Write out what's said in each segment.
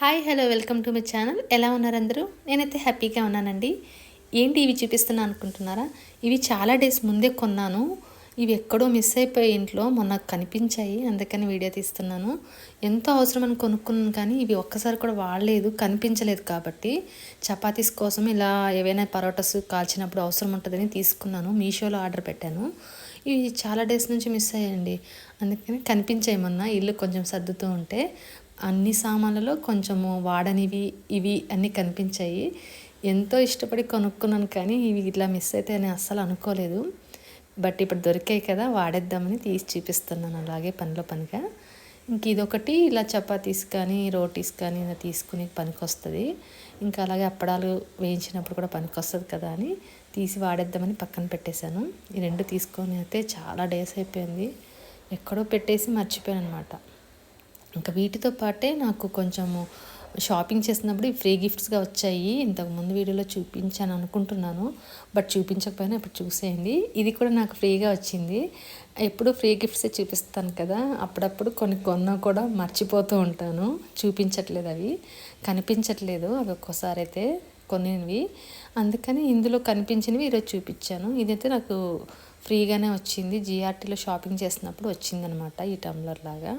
Hi hello welcome to my channel ఎలా ఉన్నారు అందరూ? నేనైతే హ్యాపీగా ఉన్నానండి. ఏంటి ఇవి చూపిస్తున్నా అనుకుంటున్నారా? ఇవి చాలా డేస్ ముందే కొన్నాను. ఇవి ఎక్కడో మిస్ అయిపోయి ఇంట్లో మొన్న కనిపించాయి అందుకని వీడియో తీస్తున్నాను. ఎంతో అవసరం అని కొనుక్కున్నాను కానీ ఇవి ఒక్కసారి కూడా వాడలేదు కనిపించలేదు కాబట్టి చపాతీస్ కోసం ఇలా ఏవైనా పరోటాస్ కాల్చినప్పుడు అవసరం ఉంటుందని తీసుకున్నాను. మీషోలో ఆర్డర్ పెట్టాను. ఇవి చాలా డేస్ నుంచి మిస్ అయ్యాయండి. అందుకని కనిపించాయి మొన్న ఇల్లు కొంచెం సర్దుతూ ఉంటే అన్ని సామాన్లలో కొంచెము వాడనివి ఇవి అన్నీ కనిపించాయి. ఎంతో ఇష్టపడి కొనుక్కున్నాను కానీ ఇవి ఇట్లా మిస్ అయితే అని అస్సలు అనుకోలేదు. బట్ ఇప్పుడు దొరికాయి కదా వాడేద్దామని తీసి చూపిస్తున్నాను అలాగే పనిలో పనిగా. ఇంక ఇదొకటి ఇలా చపాతీస్ కానీ రోటీస్ కానీ ఇలా తీసుకుని పనికి వస్తుంది ఇంకా అలాగే అప్పడాలు వేయించినప్పుడు కూడా పనికి వస్తుంది కదా అని తీసి వాడేద్దామని పక్కన పెట్టేశాను. ఈ రెండు తీసుకొని అయితే చాలా డేస్ అయిపోయింది. ఎక్కడో పెట్టేసి మర్చిపోయాను అనమాట ఇంకా వీటితో పాటే నాకు కొంచెము షాపింగ్ చేసినప్పుడు ఫ్రీ గిఫ్ట్స్గా వచ్చాయి. ఇంతకుముందు వీడియోలో చూపించాను అనుకుంటున్నాను. బట్ చూపించకపోయినా ఇప్పుడు చూసేయండి. ఇది కూడా నాకు ఫ్రీగా వచ్చింది. ఎప్పుడు ఫ్రీ గిఫ్ట్స్ చూపిస్తాను కదా. అప్పుడప్పుడు కొన్ని కొన్నా కూడా మర్చిపోతూ ఉంటాను. చూపించట్లేదు అవి. కనిపించట్లేదు. అవి ఒక్కోసారి అయితే కొన్నివి అందుకని ఇందులో కనిపించినవి ఈరోజు చూపించాను. ఇదైతే నాకు ఫ్రీగానే వచ్చింది. జిఆర్టీలో షాపింగ్ చేసినప్పుడు వచ్చిందనమాట ఈ టమ్లర్ లాగా.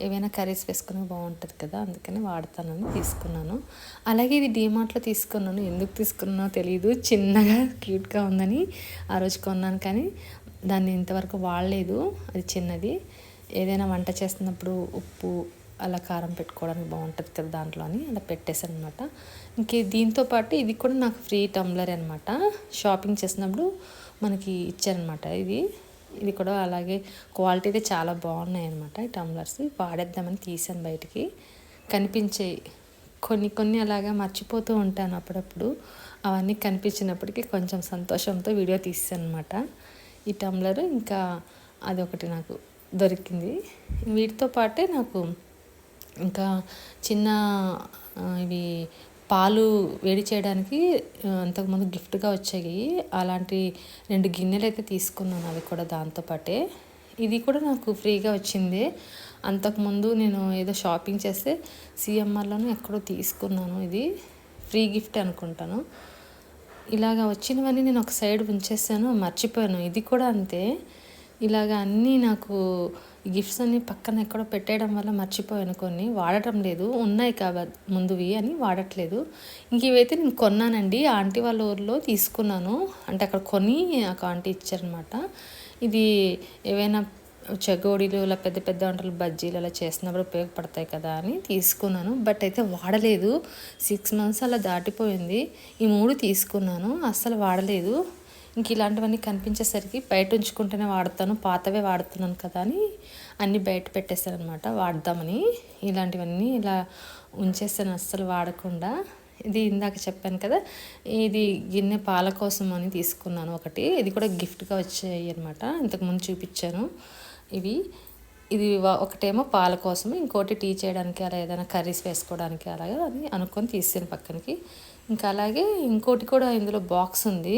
ఏవైనా కర్రీస్ వేసుకుని బాగుంటుంది కదా అందుకని వాడతానని తీసుకున్నాను. అలాగే ఇది డీమార్ట్లో తీసుకున్నాను. ఎందుకు తీసుకున్నానో తెలియదు చిన్నగా క్యూట్గా ఉందని ఆ రోజు కొన్నాను కానీ దాన్ని ఇంతవరకు వాడలేదు. అది చిన్నది. ఏదైనా వంట చేస్తున్నప్పుడు ఉప్పు అలా కారం పెట్టుకోవడానికి బాగుంటుంది కదా దాంట్లో అని అలా పెట్టేశాను అనమాట ఇంకే దీంతో పాటు ఇది కూడా నాకు ఫ్రీ టంబ్లర్ అనమాట షాపింగ్ చేసినప్పుడు మనకి ఇచ్చారనమాట. ఇది ఇది కూడా అలాగే క్వాలిటీ అయితే చాలా బాగున్నాయి అనమాట ఈ టంబ్లర్స్. వాడేద్దామని తీసాను బయటికి. కనిపించాయి కొన్ని కొన్ని అలాగా మర్చిపోతూ ఉంటాను అప్పుడప్పుడు. అవన్నీ కనిపించినప్పటికీ కొంచెం సంతోషంతో వీడియో తీసాను అనమాట ఈ టంబ్లర్ ఇంకా అదొకటి నాకు దొరికింది. వీటితో పాటే నాకు ఇంకా చిన్న ఇవి పాలు వేడి చేయడానికి అంతకుముందు గిఫ్ట్గా వచ్చాయి అలాంటి రెండు గిన్నెలు అయితే తీసుకున్నాను అవి కూడా దాంతోపాటే ఇది కూడా నాకు ఫ్రీగా వచ్చింది. అంతకుముందు నేను ఏదో షాపింగ్ చేస్తే సిఎంఆర్లోనూ ఎక్కడో తీసుకున్నాను ఇది. ఫ్రీ గిఫ్ట్ అనుకుంటాను. ఇలాగ వచ్చినవన్నీ నేను ఒక సైడ్ ఉంచేసాను మర్చిపోయాను. ఇది కూడా అంతే. ఇలాగ అన్నీ నాకు గిఫ్ట్స్ అన్ని పక్కన ఎక్కడో పెట్టేయడం వల్ల మర్చిపోయాను కొన్ని. వాడటం లేదు. ఉన్నాయి కాబట్టి ముందువి అని వాడట్లేదు. ఇంక ఇవైతే నేను కొన్నానండి. ఆంటీ వాళ్ళ ఊర్లో తీసుకున్నాను. అంటే అక్కడ కొని ఒక ఆంటీ ఇచ్చారనమాట. ఇది ఏవైనా చెగోడీలు ఇలా పెద్ద పెద్ద వంటలు బజ్జీలు అలా చేసినప్పుడు ఉపయోగపడతాయి కదా అని తీసుకున్నాను. బట్ అయితే వాడలేదు. సిక్స్ మంత్స్ అలా దాటిపోయింది. ఈ మూడు తీసుకున్నాను. అస్సలు వాడలేదు. ఇంక ఇలాంటివన్నీ కనిపించేసరికి బయట ఉంచుకుంటేనే వాడతాను పాతవే వాడుతున్నాను కదా అని అన్నీ బయట పెట్టేశాను అనమాట వాడదామని ఇలాంటివన్నీ ఇలా ఉంచేస్తాను అస్సలు వాడకుండా. ఇది ఇందాక చెప్పాను కదా ఇది గిన్నె పాల కోసం అని తీసుకున్నాను ఒకటి. ఇది కూడా గిఫ్ట్గా వచ్చాయి అనమాట. ఇంతకుముందు చూపించాను. ఇవి ఇది ఒకటేమో పాల కోసం ఇంకోటి టీ చేయడానికి అలా ఏదైనా కర్రీస్ వేసుకోవడానికి అలాగా అని అనుకొని తీసాను పక్కనకి. ఇంకా అలాగే ఇంకోటి కూడా ఇందులో బాక్స్ ఉంది.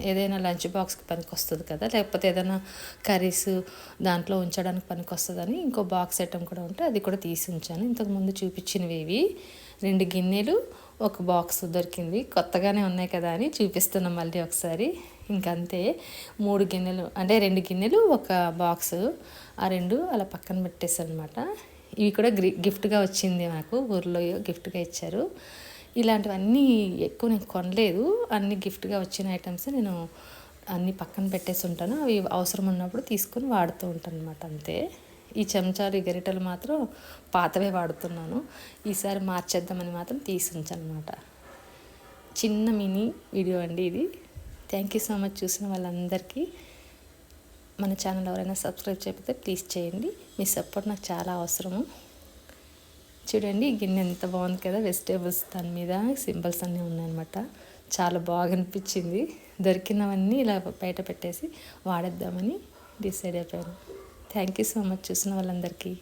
ఏదైనా లంచ్ బాక్స్కి పనికి వస్తుంది కదా లేకపోతే ఏదైనా కర్రీస్ దాంట్లో ఉంచడానికి పనికి వస్తుందని ఇంకో బాక్స్ ఐటమ్ కూడా ఉంటే అది కూడా తీసి ఉంచాను. ఇంతకుముందు చూపించినవి ఇవి. రెండు గిన్నెలు ఒక బాక్స్ దొరికింది. కొత్తగానే ఉన్నాయి కదా అని చూపిస్తున్నాం మళ్ళీ ఒకసారి. ఇంకంతే. మూడు గిన్నెలు అంటే రెండు గిన్నెలు ఒక బాక్స్ ఆ రెండు అలా పక్కన పెట్టేసాను అనమాట ఇవి కూడా గిఫ్ట్గా వచ్చింది నాకు ఊర్లో గిఫ్ట్గా ఇచ్చారు. ఇలాంటివన్నీ ఎక్కువ నేను కొనలేదు. అన్ని గిఫ్ట్గా వచ్చిన ఐటమ్స్ నేను అన్ని పక్కన పెట్టేసి ఉంటాను. అవి అవసరం ఉన్నప్పుడు తీసుకొని వాడుతూ ఉంటాను అనమాట అంతే. ఈ చెంచాలు గరిటెలు మాత్రం పాతవే వాడుతున్నాను. ఈసారి మార్చేద్దామని మాత్రం తీసి ఉంచానమాట చిన్న మినీ వీడియో అండి ఇది. థ్యాంక్ యూ సో మచ్ చూసిన వాళ్ళందరికీ. మన ఛానల్ ఎవరైనా సబ్స్క్రైబ్ చేయకపోతే ప్లీజ్ చేయండి. మీ సపోర్ట్ నాకు చాలా అవసరము. చూడండి గిన్నె ఎంత బాగుంది కదా. వెజిటేబుల్స్ దాని మీద సింబల్స్ అన్నీ ఉన్నాయన్నమాట. చాలా బాగా అనిపించింది. దొరికినవన్నీ ఇలా బయట పెట్టేసి వాడేద్దామని డిసైడ్ అయిపోయాను. థ్యాంక్ యూ సో మచ్ చూసిన వాళ్ళందరికీ.